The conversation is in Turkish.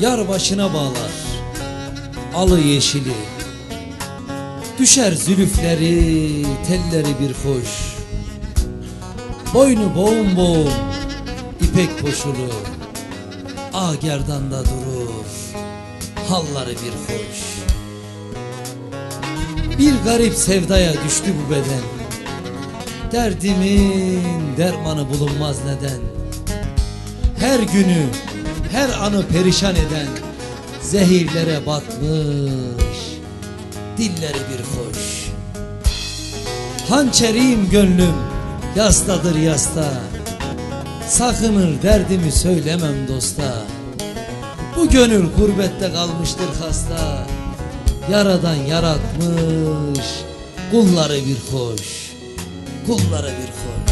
Yar başına bağlar. Alı yeşili Düşer zülüfleri Telleri bir hoş Boynu boğum boğum ipek poşulu Ah gerdanda durur Halları bir hoş Bir garip sevdaya düştü bu beden. Derdimin dermanı bulunmaz neden? Her günü her anı perişan eden Zehirlere batmış Dilleri bir hoş Hançerim gönlüm yastadır yasta Sakınır derdimi söylemem dosta. Bu gönül gurbette kalmıştır hasta Yaradan yaratmış Kulları bir hoş Kulları bir hoş